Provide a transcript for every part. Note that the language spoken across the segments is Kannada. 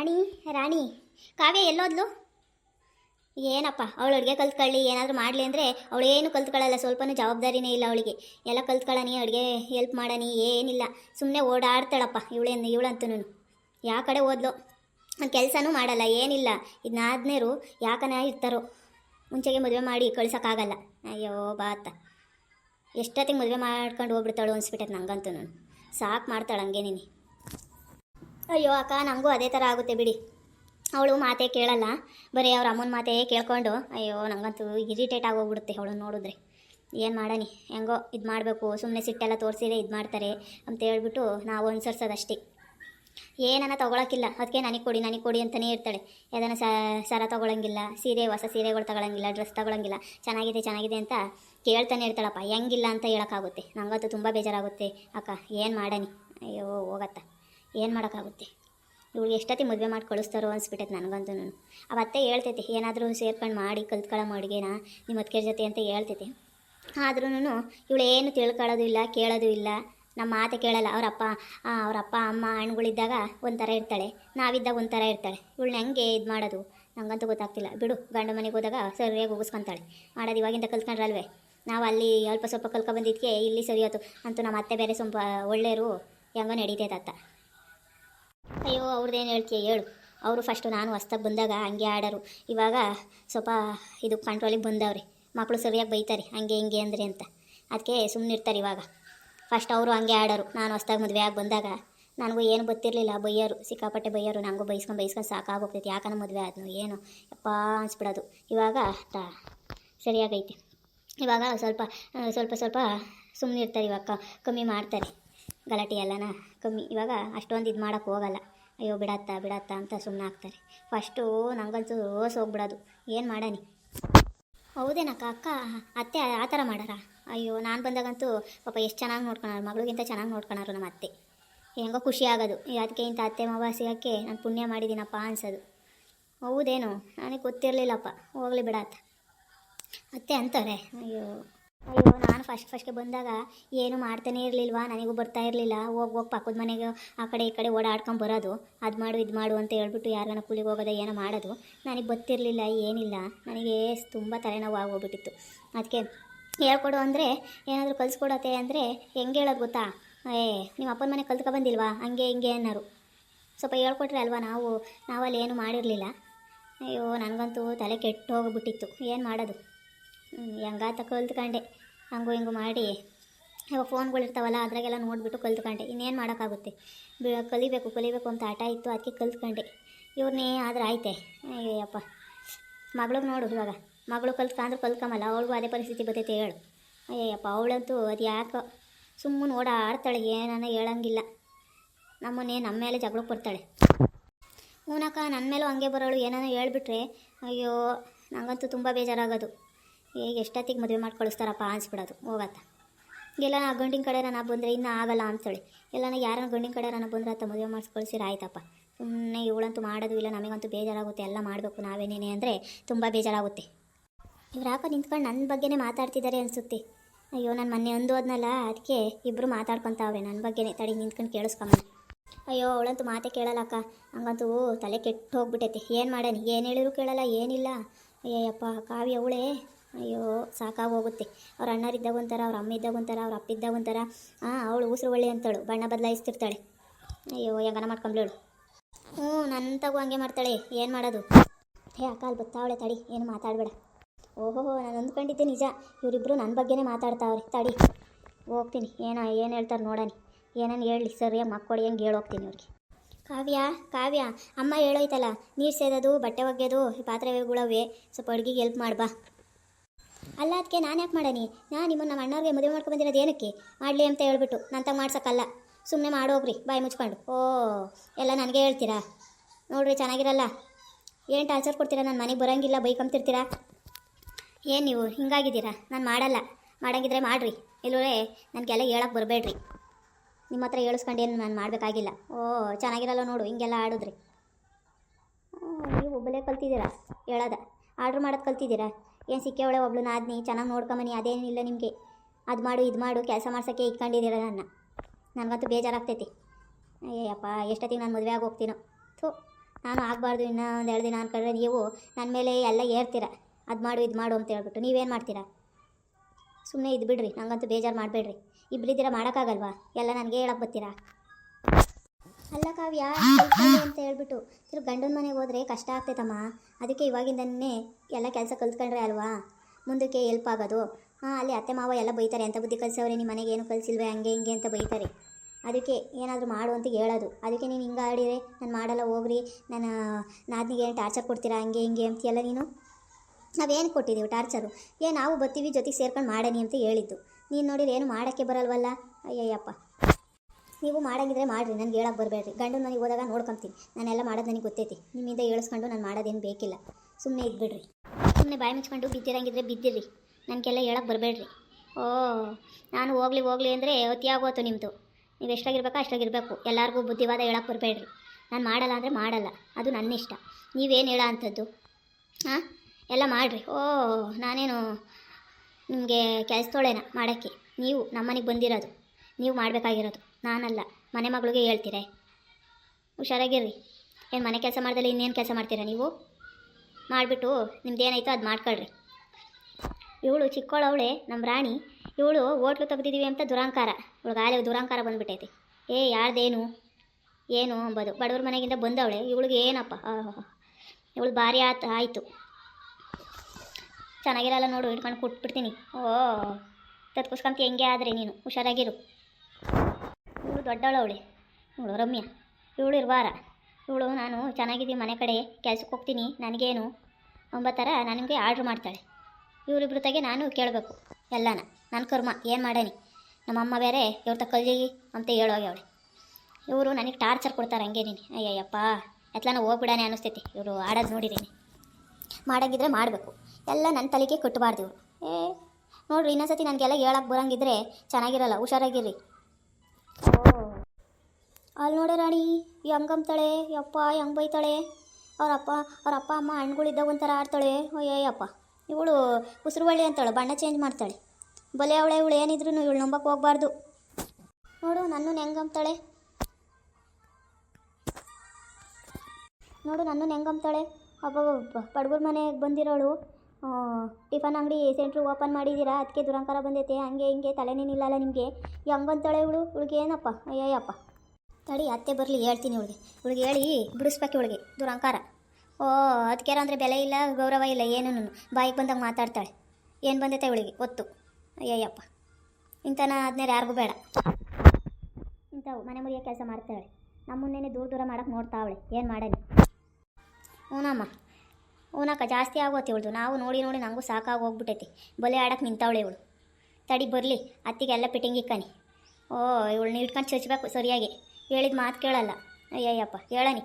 ರಾಣಿ ರಾಣಿ, ಕಾವ್ಯ ಎಲ್ಲೋದ್ಲು? ಏನಪ್ಪ, ಅವಳು ಅಡುಗೆ ಕಲ್ತ್ಕೊಳ್ಳಿ, ಏನಾದರೂ ಮಾಡಲಿ ಅಂದರೆ ಏನು ಕಲ್ತ್ಕೊಳ್ಳಲ್ಲ, ಸ್ವಲ್ಪನೂ ಜವಾಬ್ದಾರಿನೇ ಇಲ್ಲ ಅವಳಿಗೆ. ಎಲ್ಲ ಕಲ್ತ್ಕೊಳ್ಳನಿ ಅಡುಗೆ ಹೆಲ್ಪ್ ಮಾಡನಿ ಏನಿಲ್ಲ. ಸುಮ್ಮನೆ ಓಡಾಡ್ತಾಳಪ್ಪ ಇವಳೇನು ಇವಳಂತೂ ಯಾವ ಕಡೆ ಓದ್ಲು ಕೆಲಸನೂ ಮಾಡಲ್ಲ, ಏನಿಲ್ಲ. ಇದನ್ನಾದ್ನೇರು ಯಾಕನ ಇರ್ತಾರೋ? ಮುಂಚೆಗೆ ಮದುವೆ ಮಾಡಿ ಕಳ್ಸೋಕ್ಕಾಗಲ್ಲ. ಅಯ್ಯೋ, ಬಾತ. ಎಷ್ಟೊತ್ತಿಗೆ ಮದುವೆ ಮಾಡ್ಕೊಂಡು ಹೋಗ್ಬಿಡ್ತಾಳು ಅನ್ಸ್ಬಿಟ್ಟೆ ನಂಗಂತೂ ನಾನು ಸಾಕು ಮಾಡ್ತಾಳೆ ಹಂಗೆ ನೀನು. ಅಯ್ಯೋ ಅಕ್ಕ ನನಗೂ ಅದೇ ಥರ ಆಗುತ್ತೆ ಬಿಡಿ. ಅವಳು ಮಾತೆ ಕೇಳಲ್ಲ. ಬರೀ ಅವ್ರ ಅಮ್ಮನ ಮಾತೇ ಕೇಳ್ಕೊಂಡು, ಅಯ್ಯೋ, ನಂಗಂತೂ ಇರಿಟೇಟ್ ಆಗೋಗ್ಬಿಡುತ್ತೆ ಅವಳು ನೋಡಿದ್ರೆ. ಏನು ಮಾಡನಿ ಹೆಂಗೋ ಇದು ಮಾಡಬೇಕು ಸುಮ್ಮನೆ ಸಿಟ್ಟೆಲ್ಲ ತೋರಿಸಿದ್ರೆ ಇದು ಮಾಡ್ತಾರೆ ಅಂತ ಹೇಳ್ಬಿಟ್ಟು ನಾವು ಅನುಸರಿಸೋದಷ್ಟೇ. ಏನನ್ನ ತೊಗೊಳಕ್ಕಿಲ್ಲ ಅದಕ್ಕೆ ನನಗೆ ಕೊಡಿ ನನಗೆ ಕೊಡಿ ಅಂತಲೇ ಇರ್ತಾಳೆ. ಯಾವ್ದಾನ ಸರ ತೊಗೊಳಂಗಿಲ್ಲ, ಸೀರೆ, ಹೊಸ ಸೀರೆಗಳು ತಗೊಳಂಗಿಲ್ಲ, ಡ್ರೆಸ್ ತಗೊಳಂಗಿಲ್ಲ, ಚೆನ್ನಾಗಿದೆ ಚೆನ್ನಾಗಿದೆ ಅಂತ ಕೇಳ್ತಾನೆ ಇರ್ತಾಳಪ್ಪ. ಹೆಂಗಿಲ್ಲ ಅಂತ ಹೇಳೋಕ್ಕಾಗುತ್ತೆ. ನನಗಂತೂ ತುಂಬ ಬೇಜಾರಾಗುತ್ತೆ. ಅಕ್ಕ, ಏನು ಮಾಡನಿ ಅಯ್ಯೋ, ಹೋಗತ್ತ? ಏನು ಮಾಡೋಕ್ಕಾಗುತ್ತೆ? ಇವಳು ಎಷ್ಟೊತ್ತಿ ಮದುವೆ ಮಾಡಿ ಕಳಿಸ್ತಾರೋ ಅನಿಸ್ಬಿಟ್ಟೈತೆ ನನಗಂತೂ ಅವತ್ತೇ ಅವತ್ತೆ ಹೇಳ್ತೈತೆ, ಏನಾದರೂ ಸೇರ್ಕೊಂಡು ಮಾಡಿ ಕಲ್ತ್ಕೊಳ್ಳೋ ಅಡುಗೆನ ನಿಮ್ಮ ಅತ್ತಿಗೆ ಜೊತೆ ಅಂತ ಹೇಳ್ತೈತೆ. ಆದ್ರೂ ಇವಳು ಏನು ತಿಳ್ಕೊಳ್ಳೋದು ಇಲ್ಲ, ಕೇಳೋದು ಇಲ್ಲ. ನಮ್ಮ ಮಾತೆ ಕೇಳಲ್ಲ ಅವರಪ್ಪ ಅವರಪ್ಪ ಅಮ್ಮ ಹಣ್ಣುಗಳಿದ್ದಾಗ ಒಂಥರ ಇರ್ತಾಳೆ. ನಾವಿದ್ದಾಗ ಒಂಥರ ಇರ್ತಾಳೆ. ಇವಳನ್ನ ಹೆಂಗೆ ಇದು ಮಾಡೋದು? ನಂಗಂತೂ ಗೊತ್ತಾಗ್ತಿಲ್ಲ. ಬಿಡು, ಗಂಡ ಮನೆಗೆ ಹೋದಾಗ ಸರಿಯಾಗಿ ಹೋಗಿಸ್ಕೊಂತಾಳೆ. ಮಾಡೋದು ಇವಾಗಿಂದ ಕಲ್ತ್ಕೊಂಡ್ರಲ್ವೇ? ನಾವು ಅಲ್ಲಿ ಅಲ್ಪ ಸ್ವಲ್ಪ ಕಲ್ಕೊಂಡ್ಬಂದಿದ್ದಕ್ಕೆ ಇಲ್ಲಿ ಸರಿಯೋತು ಅಂತೂ ನಮ್ಮ ಅತ್ತೆ ಬೇರೆ ಸ್ವಲ್ಪ ಒಳ್ಳೆಯರು ಹೆಂಗೋ ನಡೀತೈತೆ ಅತ್ತ. ಅಯ್ಯೋ ಅವ್ರದ್ದೇನು ಹೇಳ್ತೀಯ ಹೇಳು. ಅವರು ಫಸ್ಟು ನಾನು ಹೊಸ್ದಾಗಿ ಬಂದಾಗ ಹಂಗೆ ಆಡೋರು. ಇವಾಗ ಸ್ವಲ್ಪ ಇದು ಕಂಟ್ರೋಲಿಗೆ ಬಂದವ್ರೆ. ಮಕ್ಕಳು ಸರಿಯಾಗಿ ಬೈತಾರೆ, ಹಂಗೆ ಹಿಂಗೆ ಅಂದರೆ ಅಂತ. ಅದಕ್ಕೆ ಸುಮ್ಮನೆ ಇರ್ತಾರೆ ಇವಾಗ. ಫಸ್ಟ್ ಅವರು ಹಂಗೆ ಆಡೋರು. ನಾನು ಹೊಸ್ದಾಗಿ ಮದುವೆ ಆಗಿ ಬಂದಾಗ ನನಗೂ ಏನು ಗೊತ್ತಿರಲಿಲ್ಲ. ಬೈಯೋರು, ಸಿಕ್ಕಾಪಟ್ಟೆ ಬೈಯೋರು. ನನಗೂ ಬೈಸ್ಕೊಂಡು ಬೈಸ್ಕೊಂಡು ಸಾಕಾಗೋಗ್ತೈತಿ ಯಾಕಂದ್ರೆ ಮದುವೆ ಆದ್ನು ಏನು. ಯಪ್ಪ ಅನ್ಸ್ಬಿಡೋದು. ಇವಾಗ ತಾ, ಸರಿಯಾಗೈತೆ. ಇವಾಗ ಸ್ವಲ್ಪ ಸ್ವಲ್ಪ ಸ್ವಲ್ಪ ಸುಮ್ಮನೆ ಇರ್ತಾರೆ ಇವಾಗ. ಕಮ್ಮಿ ಮಾಡ್ತಾರೆ. ಗಲಾಟೆ ಎಲ್ಲನ ಕಮ್ಮಿ. ಇವಾಗ ಅಷ್ಟೊಂದು ಇದು ಮಾಡೋಕೆ ಹೋಗಲ್ಲ. ಅಯ್ಯೋ, ಬಿಡತ್ತ ಬಿಡತ್ತ ಅಂತ ಸುಮ್ಮನೆ ಆಗ್ತಾರೆ. ಫಸ್ಟು ನಂಗಂತೂ ರೋಸ್ ಹೋಗ್ಬಿಡೋದು. ಏನು ಮಾಡನಿ ಹೌದೇನಕ್ಕ ಅಕ್ಕ? ಅತ್ತೆ ಆ ಥರ ಮಾಡಾರ? ಅಯ್ಯೋ, ನಾನು ಬಂದಾಗಂತೂ ಪಾಪ ಎಷ್ಟು ಚೆನ್ನಾಗಿ ನೋಡ್ಕೊಳಾರು. ಮಗಳಿಗಿಂತ ಚೆನ್ನಾಗಿ ನೋಡ್ಕೊಳಾರು ನಮ್ಮ ಅತ್ತೆ. ಹೆಂಗೋ ಖುಷಿ ಆಗೋದು. ಅದಕ್ಕೆ ಇಂಥ ಅತ್ತೆ ಮಾವ ಸಿಗೋಕ್ಕೆ ನಾನು ಪುಣ್ಯ ಮಾಡಿದ್ದೀನಪ್ಪ ಅನ್ಸೋದು. ಹೌದೇನು? ನನಗೆ ಗೊತ್ತಿರಲಿಲ್ಲಪ್ಪ. ಹೋಗ್ಲಿ ಬಿಡತ್ತ. ಅತ್ತೆ ಅಂತಾರೆ. ಅಯ್ಯೋ. ಅಯ್ಯೋ, ನಾನು ಫಸ್ಟ್ ಫಸ್ಟ್ಗೆ ಬಂದಾಗ ಏನು ಮಾಡ್ತಾನೆ ಇರಲಿಲ್ವಾ? ನನಗೂ ಬರ್ತಾ ಇರಲಿಲ್ಲ. ಹೋಗಿ ಹೋಗಿ ಪಕ್ಕದ ಮನೆಗೆ ಆ ಕಡೆ ಈ ಕಡೆ ಓಡಾಡ್ಕೊಂಡು ಬರೋದು. ಅದು ಮಾಡು, ಇದು ಮಾಡು ಅಂತ ಹೇಳ್ಬಿಟ್ಟು ಯಾರನ್ನ ಕೂಲಿಗೆ ಹೋಗೋದ, ಏನೋ ಮಾಡೋದು. ನನಗೆ ಗೊತ್ತಿರಲಿಲ್ಲ, ಏನಿಲ್ಲ. ನನಗೆ ತುಂಬ ತಲೆನೋವು ಆಗೋಗ್ಬಿಟ್ಟಿತ್ತು ಅದಕ್ಕೆ ಹೇಳ್ಕೊಡು ಅಂದರೆ ಏನಾದರೂ ಕಲಿಸ್ಕೊಡತ್ತೆ ಅಂದರೆ ಹೆಂಗೆ ಹೇಳೋದು ಗೊತ್ತಾ? ಏ ನಿಮ್ಮ ಅಪ್ಪನ ಮನೆ ಕಲ್ತ್ಕೊ ಬಂದಿಲ್ವಾ? ಹಂಗೆ ಹಿಂಗೆ ಅನ್ನೋರು. ಸ್ವಲ್ಪ ಹೇಳ್ಕೊಟ್ರೆ ಅಲ್ವಾ ನಾವು ನಾವಲ್ಲಿ ಏನು ಮಾಡಿರಲಿಲ್ಲ? ಅಯ್ಯೋ, ನನಗಂತೂ ತಲೆ ಕೆಟ್ಟು ಹೋಗ್ಬಿಟ್ಟಿತ್ತು ಏನು ಮಾಡೋದು? ಹೆಂಗಾತ ಕಲ್ತ್ಕೊಂಡೆ. ಹಂಗು ಹಿಂಗು ಮಾಡಿ. ಇವಾಗ ಫೋನ್ಗಳಿರ್ತಾವಲ್ಲ ಅದ್ರಾಗೆಲ್ಲ ನೋಡಿಬಿಟ್ಟು ಕಲ್ತ್ಕೊಂಡೆ. ಇನ್ನೇನು ಮಾಡೋಕ್ಕಾಗುತ್ತೆ? ಕಲಿಬೇಕು ಕಲಿಬೇಕು ಅಂತ ಆಟ ಇತ್ತು ಅದಕ್ಕೆ ಕಲ್ತ್ಕೊಂಡೆ. ಇವ್ರನ್ನೇ ಆದ್ರೆ ಆಯ್ತೆ. ಅಯ್ಯಪ್ಪ ಮಗಳಿಗೆ ನೋಡು ಇವಾಗ. ಮಗಳು ಕಲ್ತ್ಕೊಂಡ್ರೆ ಕಲ್ತ್ಕೊಂಬಲ್ಲ ಅವಳಿಗೂ ಅದೇ ಪರಿಸ್ಥಿತಿ ಬರ್ತೈತೆ ಹೇಳು. ಅಯ್ಯಪ್ಪ ಅವಳಂತೂ ಅದು ಯಾಕೆ ಸುಮ್ಮನೆ ಓಡಾಡ್ತಾಳೆ ಏನನ್ನ ಹೇಳಂಗಿಲ್ಲ. ನಮ್ಮನ್ನೇ ನಮ್ಮ ಮೇಲೆ ಜಗಳಕ್ಕೆ ಬರ್ತಾಳೆ. ಹೂನಕ್ಕ ನನ್ನ ಮೇಲೂ ಹಂಗೆ ಬರೋಳು, ಏನಾನ ಹೇಳ್ಬಿಟ್ರೆ, ಅಯ್ಯೋ ನನಗಂತೂ ತುಂಬ ಬೇಜಾರಾಗೋದು. ಈಗ ಎಷ್ಟೊತ್ತಿಗೆ ಮದುವೆ ಮಾಡಿ ಕಳಿಸ್ತಾರಪ್ಪ ಅನ್ಸ್ಬಿಡೋದು, ಹೋಗತ್ತ. ಎಲ್ಲ ಗಂಡಿನ ಕಡೆ ನಾನು ಬಂದರೆ ಇನ್ನೂ ಆಗಲ್ಲ ಅಂತೇಳಿ. ಎಲ್ಲ ಯಾರನ್ನ ಗಂಡಿನ ಕಡೆ ನಾನು ಬಂದ್ರೆ ಆತ ಮದುವೆ ಮಾಡಿಸಿ ಆಯ್ತಪ್ಪ. ಸುಮ್ಮನೆ ಇವಳಂತೂ ಮಾಡೋದು ಇಲ್ಲ, ನಮಗಂತೂ ಬೇಜಾರಾಗುತ್ತೆ, ಎಲ್ಲ ಮಾಡಬೇಕು ನಾವೇನೇನೆ ಅಂದರೆ ತುಂಬ ಬೇಜಾರಾಗುತ್ತೆ. ಇವ್ರು ನಿಂತ್ಕೊಂಡು ನನ್ನ ಬಗ್ಗೆನೇ ಮಾತಾಡ್ತಿದ್ದಾರೆ ಅನಿಸುತ್ತೆ. ಅಯ್ಯೋ, ನಾನು ಮೊನ್ನೆ ಅಂದು ಹೋದ್ನಲ್ಲ ಅದಕ್ಕೆ ಇಬ್ಬರು ಮಾತಾಡ್ಕೊತಾವ್ರೆ ನನ್ನ ಬಗ್ಗೆನೇ ತಡಿ ನಿಂತ್ಕೊಂಡು ಕೇಳಿಸ್ಕೊಂಬ ಅಯ್ಯೋ, ಅವಳಂತೂ ಮಾತೇ ಕೇಳಲ್ಲಕ್ಕ ಹಂಗಂತೂ ತಲೆ ಕೆಟ್ಟು ಹೋಗ್ಬಿಟ್ಟೈತೆ. ಏನು ಮಾಡೋಣ ಏನು ಹೇಳಿದ್ರು ಕೇಳಲ್ಲ, ಏನಿಲ್ಲ. ಅಯ್ಯಯ್ಯಪ್ಪ, ಕಾವ್ಯ ಅವಳೇ. ಅಯ್ಯೋ, ಸಾಕಾಗೋಗುತ್ತೆ. ಅವ್ರ ಅಣ್ಣರಿದ್ದಾಗ ಒಂಥರ, ಅವ್ರ ಅಮ್ಮ ಇದ್ದಾಗ ಒಂಥರ, ಅವ್ರ ಅಪ್ಪ ಇದ್ದಾಗ ಒಂಥರ. ಹಾಂ ಅವಳು ಉಸಿರು ಒಳ್ಳೆ ಅಂತಳು. ಬಣ್ಣ ಬದಲಾಯಿಸ್ತಿರ್ತಾಳೆ. ಅಯ್ಯೋ, ಹೆಂಗನ ಮಾಡ್ಕೊಂಬಳು ಹ್ಞೂ ನನ್ನ ತಗೋ ಹಂಗೆ ಮಾಡ್ತಾಳೆ. ಏನು ಮಾಡೋದು? ಹೇ ಅಕ್ಕ ಅಲ್ಲಿ ಬತ್ತಾವಳೆ ತಡಿ, ಏನು ಮಾತಾಡಬೇಡ. ಓಹೋ, ನಾನು ಅಂದ್ಕೊಂಡಿದ್ದೆ ನಿಜ. ಇವರಿಬ್ಬರು ನನ್ನ ಬಗ್ಗೆನೇ ಮಾತಾಡ್ತಾವ್ರೆ. ತಡಿ. ಹೋಗ್ತೀನಿ. ಏನೋ, ಏನು ಹೇಳ್ತಾರೆ ನೋಡೋಣ. ಏನನ್ನು ಹೇಳಿ ಸರಿಯಾಗಿ ಮಕ್ಕಳು, ಹೆಂಗೆ ಹೇಳೋಗ್ತೀನಿ ಅವ್ರಿಗೆ ಕಾವ್ಯ ಕಾವ್ಯ, ಅಮ್ಮ ಹೇಳೋಯ್ತಲ್ಲ, ನೀರು ಸೇದೋದು, ಬಟ್ಟೆ ಒಗೆಯೋದು ಪಾತ್ರೆಗಳವೆ ಸ್ವಲ್ಪ ಅಡುಗೆಗೆ ಹೆಲ್ಪ್ ಮಾಡ್ಬಾ. ಅಲ್ಲ ಅದಕ್ಕೆ ನಾನು ಯಾಕೆ ಮಾಡನಿ ನಾನು ನಿಮ್ಮನ್ನು ನಮ್ಮ ಅಣ್ಣವ್ರಿಗೆ ಮದುವೆ ಮಾಡ್ಕೊಂಡು ಬಂದಿರೋದು ಏನಕ್ಕೆ? ಮಾಡಲಿ ಅಂತ ಹೇಳ್ಬಿಟ್ಟು. ನನ್ನ ತಗ ಮಾಡ್ಸೋಕ್ಕಲ್ಲ. ಸುಮ್ಮನೆ ಮಾಡೋಗ್ರಿ, ಬಾಯಿ ಮುಚ್ಕೊಂಡು. ಓ, ಎಲ್ಲ ನನಗೆ ಹೇಳ್ತೀರಾ? ನೋಡ್ರಿ, ಚೆನ್ನಾಗಿರಲ್ಲ. ಏನು ಟಾರ್ಚರ್ ಕೊಡ್ತೀರಾ? ನನ್ನ ಮನೆಗೆ ಬರೋಂಗಿಲ್ಲ ಬೈಕೊಂತಿರ್ತೀರಾ ಏನು ನೀವು, ಹಿಂಗಾಗಿದ್ದೀರಾ? ನಾನು ಮಾಡಲ್ಲ. ಮಾಡಂಗಿದ್ರೆ ಮಾಡಿರಿ. ಇಲ್ಲವೇ, ನನಗೆಲ್ಲ ಹೇಳಕ್ಕೆ ಬರಬೇಡ್ರಿ. ನಿಮ್ಮ ಹತ್ರ ಹೇಳಿಸ್ಕೊಂಡು ಏನು ನಾನು ಮಾಡಬೇಕಾಗಿಲ್ಲ. ಓ, ಚೆನ್ನಾಗಿರಲ್ಲ ನೋಡು, ಹಿಂಗೆಲ್ಲ ಆಡಿದ್ರಿ. ನೀವು ಒಬ್ಬಲೇ ಕಲ್ತಿದ್ದೀರಾ? ಹೇಳೋದ. ಆರ್ಡ್ರ್ ಮಾಡೋದು ಕಲ್ತಿದ್ದೀರಾ? ಏನು ಸಿಕ್ಕೇವಳೆ ಒಬ್ಳು ನಾದ್ನಿ ಚೆನ್ನಾಗಿ ನೋಡ್ಕೊಂಬನಿ ಅದೇನಿಲ್ಲ ನಿಮಗೆ. ಅದು ಮಾಡು, ಇದು ಮಾಡು, ಕೆಲಸ ಮಾಡ್ಸೋಕ್ಕೆ ಇಟ್ಕೊಂಡಿದ್ದೀರ ನನ್ನ ನನಗಂತೂ ಬೇಜಾರಾಗ್ತೈತಿ. ಅಯ್ಯಪ್ಪ ಎಷ್ಟೊತ್ತಿಗೆ ನಾನು ಮದುವೆ ಆಗೋಗ್ತೀನೋ. ಹೋಗ್ತೀನೋ ಥೂ, ನಾನು ಆಗಬಾರ್ದು ಇನ್ನೂ ಒಂದು ಎರಡು ದಿನ ಅನ್ಕೊಂಡ್ರೆ ನೀವು ನನ್ನ ಮೇಲೆ ಎಲ್ಲ ಏರ್ತೀರ. ಅದು ಮಾಡು, ಇದು ಮಾಡು ಅಂತ ಹೇಳ್ಬಿಟ್ಟು ನೀವೇನು ಮಾಡ್ತೀರಾ? ಸುಮ್ಮನೆ ಇದು ಬಿಡ್ರಿ ನನಗಂತೂ ಬೇಜಾರು ಮಾಡಬೇಡ್ರಿ. ಇಬ್ಬರಿದ್ದೀರ ಮಾಡೋಕ್ಕಾಗಲ್ವಾ? ಎಲ್ಲ ನನಗೆ ಹೇಳಕ್ಕೆ ಬರ್ತೀರಾ? ಅಲ್ಲ ಕಾವ್ಯ ಅಂತ ಹೇಳ್ಬಿಟ್ಟು ತಿರು ಗಂಡನ ಮನೆಗೆ ಹೋದ್ರೆ ಕಷ್ಟ ಆಗ್ತೈತಮ್ಮ. ಅದಕ್ಕೆ ಇವಾಗಿಂದನೇ ಎಲ್ಲ ಕೆಲಸ ಕಲ್ತ್ಕೊಂಡ್ರೆ ಅಲ್ವಾ? ಮುಂದಕ್ಕೆ ಹೆಲ್ಪ್ ಆಗೋದು. ಹಾಂ, ಅಲ್ಲಿ ಅತ್ತೆ, ಮಾವ ಎಲ್ಲ ಬೈತಾರೆ. ಅಂತ ಬುದ್ಧಿ ಕಲಿಸೋರೆ ನಿಮ್ಮ ಮನೆಗೆ ಏನು ಕಲಿಸಿಲ್ವೇ, ಹಂಗೆ, ಹಿಂಗೆ ಅಂತ ಬೈತಾರೆ. ಅದಕ್ಕೆ ಏನಾದರೂ ಮಾಡು ಅಂತ ಹೇಳೋದು. ಅದಕ್ಕೆ ನೀನು ಹಿಂಗೆ ಆಡಿದರೆ ನಾನು ಮಾಡಲ್ಲ, ಹೋಗ್ರಿ. ನನ್ನ ನಾದಿನಿಗೆ ಏನು ಟಾರ್ಚರ್ ಕೊಡ್ತೀರಾ, ಹಂಗೆ, ಹಿಂಗೆ ಅಂತೀಯಲ್ಲ ನೀನು? ನಾವೇನು ಕೊಟ್ಟಿದ್ದೀವಿ ಟಾರ್ಚರು ಏ, ನಾವು ಬರ್ತೀವಿ, ಜೊತೆಗೆ ಸೇರ್ಕೊಂಡು ಮಾಡನಿ ಅಂತ ಹೇಳಿದ್ದು. ನೀನು ನೋಡಿದ್ರೆ ಏನು ಮಾಡೋಕ್ಕೆ ಬರಲ್ವಲ್ಲ? ಅಯ್ಯಯ್ಯಪ್ಪ. ನೀವು ಮಾಡಂಗಿದ್ರೆ ಮಾಡಿರಿ, ನನಗೆ ಹೇಳಕ್ಕೆ ಬರಬೇಡ್ರಿ. ಗಂಡು ನನಗೆ ಹೋದಾಗ ನೋಡ್ಕೊಂತೀನಿ. ನಾನೆಲ್ಲ ಮಾಡೋದು ನನಗೆ ಗೊತ್ತೈತಿ. ನಿಮ್ಮಿಂದ ಹೇಳಿಸ್ಕೊಂಡು ನಾನು ಮಾಡೋದೇನು ಬೇಕಿಲ್ಲ. ಸುಮ್ಮನೆ ಇದ್ಬಿಡ್ರಿ. ಸುಮ್ಮನೆ ಬಾಯಿ ಮುಚ್ಕೊಂಡು ಬಿದ್ದಿರಂಗಿದ್ರೆ ಬಿದ್ದಿರಿ. ನನಗೆಲ್ಲ ಹೇಳಕ್ಕೆ ಬರಬೇಡ್ರಿ. ಓ, ನಾನು ಹೋಗ್ಲಿ ಹೋಗ್ಲಿ ಅಂದರೆ ಅತಿಯಾಗೋತು ನಿಮ್ಮದು ನೀವು ಎಷ್ಟಾಗಿರ್ಬೇಕು ಅಷ್ಟಾಗಿರಬೇಕು. ಎಲ್ಲರಿಗೂ ಬುದ್ಧಿವಾದ ಹೇಳಕ್ಕೆ ಬರಬೇಡ್ರಿ. ನಾನು ಮಾಡಲ್ಲ ಅಂದರೆ ಮಾಡಲ್ಲ. ಅದು ನನ್ನ ಇಷ್ಟ. ನೀವೇನು ಹೇಳೋ ಅಂಥದ್ದು ಹಾಂ ಎಲ್ಲ ಮಾಡಿರಿ. ಓ, ನಾನೇನು ನಿಮಗೆ ಕೆಲಸದೊಳೇನ ಮಾಡೋಕ್ಕೆ? ನೀವು ನಮ್ಮನೆಗೆ ಬಂದಿರೋದು. ನೀವು ಮಾಡಬೇಕಾಗಿರೋದು. ನಾನಲ್ಲ, ಮನೆ ಮಗಳಿಗೆ ಹೇಳ್ತೀರೆ. ಹುಷಾರಾಗಿರ್ರಿ. ಏನು ಮನೆ ಕೆಲಸ ಮಾಡ್ದಲ್ಲಿ ಇನ್ನೇನು ಕೆಲಸ ಮಾಡ್ತೀರಾ ನೀವು? ಮಾಡಿಬಿಟ್ಟು ನಿಮ್ದು ಏನಾಯ್ತೋ ಅದು ಮಾಡ್ಕೊಳ್ರಿ. ಇವಳು ಚಿಕ್ಕವಳವಳೆ ನಮ್ಮ ರಾಣಿ. ಇವಳು ಹೋಟ್ಲು ತೆಗ್ದಿದ್ದೀವಿ ಅಂತ ದುರಾಂಕಾರ. ಇವಳಿಗಾಲೆ ದುರಾಂಕಾರ ಬಂದ್ಬಿಟ್ಟೈತಿ. ಏ ಯಾರ್ದೇನು ಏನು ಅಂಬೋದು. ಬಡವ್ರ ಮನೆಗಿಂದ ಬಂದವಳೆ. ಇವಳಿಗೆ ಏನಪ್ಪ? ಇವಳು ಭಾರಿ ಆತ, ಆಯಿತು. ಚೆನ್ನಾಗಿರಲ್ಲ ನೋಡು, ಹಿಡ್ಕೊಂಡು ಕೊಟ್ಬಿಡ್ತೀನಿ. ಓ, ತತ್ಕೊಸ್ಕೊಂತ ಹೆಂಗೆ ಆದರೆ ನೀನು? ಹುಷಾರಾಗಿರು. ದೊಡ್ಡವಳವಳೆ ಇವಳು ರಮ್ಯ, ಇವಳು ಇರುವಾರ. ಇವಳು ನಾನು ಚೆನ್ನಾಗಿದ್ದೀನಿ ಮನೆ ಕಡೆ, ಕೆಲ್ಸಕ್ಕೆ ಹೋಗ್ತೀನಿ, ನನಗೇನು? ಒಂಬತ್ತರ ನನಗೆ ಆರ್ಡ್ರ್ ಮಾಡ್ತಾಳೆ. ಇವರಿಬ್ರು ತಗೆ ನಾನು ಕೇಳಬೇಕು, ಎಲ್ಲನ. ನನ್ನ ಕರ್ಮ, ಏನು ಮಾಡೇನಿ? ನಮ್ಮಮ್ಮ ಬೇರೆ, ಇವ್ರ ತ ಅಂತ ಅಂತ ಹೇಳೋಗ್ಯವಳೆ ಇವರು ನನಗೆ ಟಾರ್ಚರ್ ಕೊಡ್ತಾರೆ ಹಂಗೆ ನೀನು. ಅಯ್ಯಯ್ಯಪ್ಪ, ಎತ್ಲಾನ ಹೋಗ್ಬಿಡಾನೆ ಅನ್ನಿಸ್ತೈತಿ ಇವರು ಆಡೋದು ನೋಡಿದ್ದೀನಿ ಮಾಡಂಗಿದ್ರೆ ಮಾಡಬೇಕು. ಎಲ್ಲ ನನ್ನ ತಲೆಗೆ ಕಟ್ಟಬಾರ್ದು ಇವರು. ಏ, ನೋಡ್ರಿ, ಇನ್ನೊಂದ್ಸತಿ ನನಗೆಲ್ಲ ಹೇಳಕ್ಕೆ ಬರಂಗಿದ್ರೆ ಚೆನ್ನಾಗಿರಲ್ಲ, ಹುಷಾರಾಗಿರ್ರಿ. ಅಲ್ಲಿ ನೋಡೆ ರಾಣಿ ಹೆಂಗಂತಾಳೆ ಯಪ್ಪ ಹೆಂಗೆ ಬೈತಾಳೆ. ಅವ್ರಪ್ಪ ಅವರಪ್ಪ ಅವ್ರ ಅಪ್ಪ, ಅಮ್ಮ, ಹಣ್ಗಳಿದ್ದಾಗ ಒಂಥರ ಆಡ್ತಾಳೆ. ಅಯ್ಯಯ್ಯಪ್ಪ ಇವಳು ಉಸಿರು ಬಳ್ಳಿ ಅಂತಾಳೆ, ಬಣ್ಣ ಚೇಂಜ್ ಮಾಡ್ತಾಳೆ. ಬಲೆ ಅವಳೆ, ಇವಳು ಏನಿದ್ರು ಇವಳು ನಂಬಕ್ಕೆ ಹೋಗ್ಬಾರ್ದು. ನೋಡು ನನ್ನನ್ನು ಹೆಂಗಂತಾಳೆ ನೋಡು ನನ್ನನ್ನು ಹೆಂಗಂತಾಳೆ ಅಬ್ಬಬ್ಬ ಪಡ್ಗುರ್ ಮನೆಗೆ ಬಂದಿರೋಳು. ಟಿಫನ್ ಅಂಗಡಿ ಸೆಂಟ್ರ್ ಓಪನ್ ಮಾಡಿದ್ದೀರಾ ಅದಕ್ಕೆ ದುರಂಕಾರ ಬಂದೈತೆ. ಹಂಗೆ ಹಿಂಗೆ ತಲೆನೇ ನಿಲ್ಲಲ್ಲ ನಿಮಗೆ? ಹೆಂಗಂತಾಳೆ ಇವಳು? ಇವಳಿಗೆ ಏನಪ್ಪ? ಅಯ್ಯಯ್ಯಪ್ಪ. ತಡಿ, ಅತ್ತೆ ಬರಲಿ, ಹೇಳ್ತೀನಿ ಇವಳಿಗೆ. ಇವಳಿಗೆ ಹೇಳಿ, ಬಿಡಿಸ್ಬೇಕು ಇವಳಿಗೆ. ದುರಂಕಾರ. ಓ ಅದಕ್ಕೆ ಅಂದರೆ ಬೆಲೆ ಇಲ್ಲ, ಗೌರವ ಇಲ್ಲ, ಏನೂ ಬಾಯಿಗೆ ಬಂದಾಗ ಮಾತಾಡ್ತಾಳೆ. ಏನು ಬಂದೈತೆ ಇವಳಿಗೆ? ಒತ್ತು. ಅಯ್ಯಯ್ಯಪ್ಪ. ಇಂಥನ ಅದನ್ನೇ ಯಾರಿಗೂ ಬೇಡ. ಇಂಥವು ಮನೆ ಮುರಿಯೋ ಕೆಲಸ ಮಾಡ್ತಾಳೆ. ನಮ್ಮನ್ನೇನೆ ದೂರ ದೂರ ಮಾಡಕ್ಕೆ ನೋಡ್ತಾವಳೆ. ಏನು ಮಾಡೇನಿ ಹ್ಞೂನಮ್ಮ. ಹ್ಞೂನಕ್ಕ ಜಾಸ್ತಿ ಆಗೋತಿ ಇವಳ್ದು. ನಾವು ನೋಡಿ ನೋಡಿ ನನಗೂ ಸಾಕಾಗಿ ಹೋಗ್ಬಿಟ್ಟೈತಿ. ಬಲೆ ಆಡಕ್ಕೆ ನಿಂತವಳೆ ಇವಳು. ತಡಿ ಬರಲಿ ಅತ್ತಿಗೆಲ್ಲ ಪಿಟ್ಟಿಂಗ್ ಇಕ್ಕನಿ. ಓ ಇವಳನ್ನ ಇಟ್ಕೊಂಡು ಚಚ್ಬೇಕು ಸರಿಯಾಗಿ. ಹೇಳಿದ ಮಾತು ಕೇಳಲ್ಲ. ಅಯ್ಯಯ್ಯಪ್ಪ, ಹೇಳನಿ.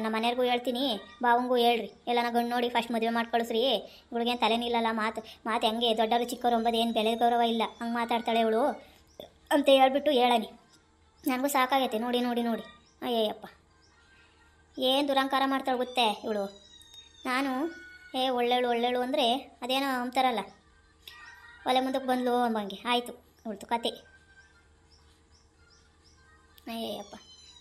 ನಮ್ಮ ಮನೆಯವ್ರಿಗೂ ಹೇಳ್ತೀನಿ. ಬಾವಂಗೂ ಹೇಳ್ರಿ. ಎಲ್ಲನ ಗಂಡು ನೋಡಿ ಫಸ್ಟ್ ಮದುವೆ ಮಾಡ್ಕೊಳಿಸ್ರಿ ಇವಳಿಗೇನು ತಲೆನಿಲ್ಲಲ್ಲ ಮಾತು. ಮಾತು ಹೆಂಗೆ, ದೊಡ್ಡವರು ಚಿಕ್ಕವರು ಅಂಬೋದು ಏನು ಬೆಲೆ ಗೌರವ ಇಲ್ಲ. ಹಂಗೆ ಮಾತಾಡ್ತಾಳೆ ಇವಳು. ಅಂತ ಹೇಳ್ಬಿಟ್ಟು ಹೇಳನಿ. ನನಗೂ ಸಾಕಾಗೈತೆ. ನೋಡಿ ನೋಡಿ ನೋಡಿ. ಅಯ್ಯಯ್ಯಪ್ಪ. ಏನು ದುರಂಕಾರ ಮಾಡ್ತಾಳೆ ಗೊತ್ತೇ ಇವಳು? ನಾನು ಏ ಒಳ್ಳೆಳು ಒಳ್ಳೆಳು ಅಂದರೆ ಅದೇನೋ ಅಂತಾರಲ್ಲ ಒಲೆ ಮುಂದಕ್ಕೆ ಬಂದ್ಲು ಅಂಬಂಗೆ. ಆಯಿತು ಉಳ್ತು ಕತೆ. ಅಯ್ಯಪ್ಪ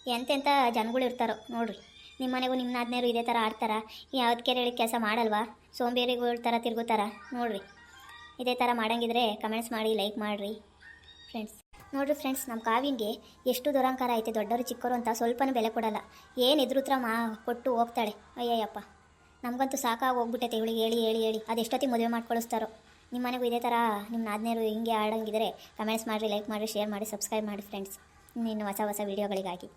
ಎಂತೆಂಥ ಜನಗಳು ಇರ್ತಾರೋ, ನೋಡ್ರಿ. ನಿಮ್ಮ ಮನೆಗೂ ನಿಮ್ಮ ನಾದ್ನೇರು ಇದೇ ಥರ ಆಡ್ತಾರ? ಯಾವ್ದು ಕೆರೆ ಹೇಳಿ ಕೆಲಸ ಮಾಡಲ್ವಾ? ಸೋಂಬೇರಿಗಳ ಥರ ತಿರುಗುತ್ತಾರ ನೋಡ್ರಿ. ಇದೇ ಥರ ಮಾಡಂಗಿದ್ರೆ ಕಮೆಂಟ್ಸ್ ಮಾಡಿ ಲೈಕ್ ಮಾಡಿರಿ. ಫ್ರೆಂಡ್ಸ್ ನೋಡ್ರಿ ಫ್ರೆಂಡ್ಸ್ ನಮ್ಮ ಕಾವಿನಿಗೆ ಎಷ್ಟು ದುರಂಕಾರ ಐತೆ. ದೊಡ್ಡವರು ಚಿಕ್ಕವರು ಅಂತ ಸ್ವಲ್ಪನೂ ಬೆಲೆ ಕೊಡಲ್ಲ. ಏನು ಎದುರುತ್ರ ಮಾ, ಕೊಟ್ಟು ಹೋಗ್ತಾಳೆ. ಅಯ್ಯಯ್ಯಪ್ಪ. ನಮಗಂತೂ ಸಾಕಾಗಿ ಹೋಗ್ಬಿಟ್ಟೈತೆ ಇವಳಿಗೆ ಹೇಳಿ ಹೇಳಿ ಹೇಳಿ. ಅದೆಷ್ಟೊತ್ತಿಗೆ ಮದುವೆ ಮಾಡ್ಕೊಳಿಸ್ತಾರೋ. ನಿಮ್ಮ ಮನೆಗೂ ಇದೇ ಥರ ನಿಮ್ಮ ನಾದನೇರು ಹಿಂಗೆ ಆಡಂಗಿದ್ರೆ ಕಮೆಂಟ್ಸ್ ಮಾಡಿರಿ ಲೈಕ್ ಮಾಡಿರಿ ಶೇರ್ ಮಾಡಿ ಸಬ್ಸ್ಕ್ರೈಬ್ ಮಾಡಿ ಫ್ರೆಂಡ್ಸ್ ಇನ್ನು ಹೊಸ ಹೊಸ ವೀಡಿಯೋಗಳಿಗಾಗಿ